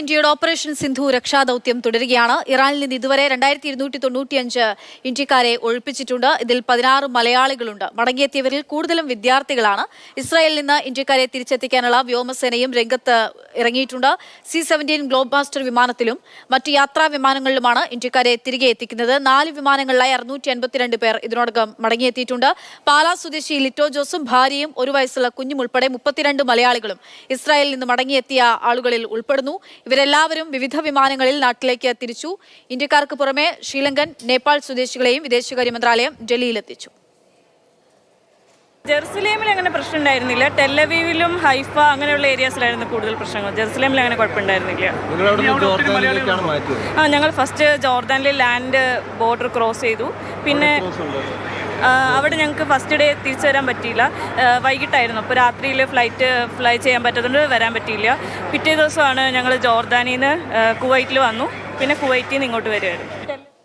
ഇന്ത്യയുടെ ഓപ്പറേഷൻ സിന്ധു രക്ഷാദൌത്യം തുടരുകയാണ്. ഇറാനിൽ നിന്ന് ഇതുവരെ രണ്ടായിരത്തി ഇരുന്നൂറ്റി തൊണ്ണൂറ്റിയഞ്ച് ഇന്ത്യക്കാരെ ഒഴിപ്പിച്ചിട്ടുണ്ട്. ഇതിൽ പതിനാറ് മലയാളികളുണ്ട്. മടങ്ങിയെത്തിയവരിൽ കൂടുതലും വിദ്യാർത്ഥികളാണ്. ഇസ്രായേലിൽ നിന്ന് ഇന്ത്യക്കാരെ തിരിച്ചെത്തിക്കാനുള്ള വ്യോമസേനയും രംഗത്ത് ഇറങ്ങിയിട്ടുണ്ട്. സി സെവന്റീൻ ഗ്ലോബ് മാസ്റ്റർ വിമാനത്തിലും മറ്റ് യാത്രാ വിമാനങ്ങളിലുമാണ് ഇന്ത്യക്കാരെ തിരികെ എത്തിക്കുന്നത്. നാല് വിമാനങ്ങളിലായി അറുന്നൂറ്റി അൻപത്തിരണ്ട് പേർ ഇതിനോടകം മടങ്ങിയെത്തിയിട്ടുണ്ട്. പാലാ സ്വദേശി ലിറ്റോ ജോസും ഭാര്യയും ഒരു വയസ്സുള്ള കുഞ്ഞും ഉൾപ്പെടെ മുപ്പത്തിരണ്ട് മലയാളികളും ഇസ്രായേലിൽ നിന്ന് മടങ്ങിയെത്തിയ ആളുകളിൽ ഉൾപ്പെടുന്നു. ഇവരെല്ലാവരും വിവിധ വിമാനങ്ങളിൽ നാട്ടിലേക്ക് തിരിച്ചു. ഇന്ത്യക്കാർക്ക് പുറമെ ശ്രീലങ്കൻ നേപ്പാൾ സ്വദേശികളെയും വിദേശകാര്യ മന്ത്രാലയം ഡൽഹിയിലെത്തിച്ചു. ജെറുസലേമിൽ അങ്ങനെ പ്രശ്നം ഉണ്ടായിരുന്നില്ല. ടെല്ലവീവിലും ഹൈഫ അങ്ങനെയുള്ള ഏരിയാസിലായിരുന്നു കൂടുതൽ പ്രശ്നങ്ങൾ. ജെറുസലേമിൽ അങ്ങനെ കുഴപ്പമുണ്ടായിരുന്നില്ല. ആ ഞങ്ങൾ ഫസ്റ്റ് ജോർദാനിലെ ലാൻഡ് ബോർഡർ ക്രോസ് ചെയ്തു. പിന്നെ അവിടെ ഞങ്ങൾക്ക് ഫസ്റ്റ് ഡേ തിരിച്ചു വരാൻ പറ്റിയില്ല. വൈകിട്ടായിരുന്നു. അപ്പോൾ രാത്രിയിൽ ഫ്ലൈറ്റ് ഫ്ലൈ ചെയ്യാൻ പറ്റാത്തതുകൊണ്ട് വരാൻ പറ്റിയില്ല. പിറ്റേ ദിവസമാണ് ഞങ്ങൾ ജോർദാനിൽ നിന്ന് കുവൈറ്റിൽ വന്നു. പിന്നെ കുവൈറ്റിൽ നിന്ന് ഇങ്ങോട്ട് വരുമായിരുന്നു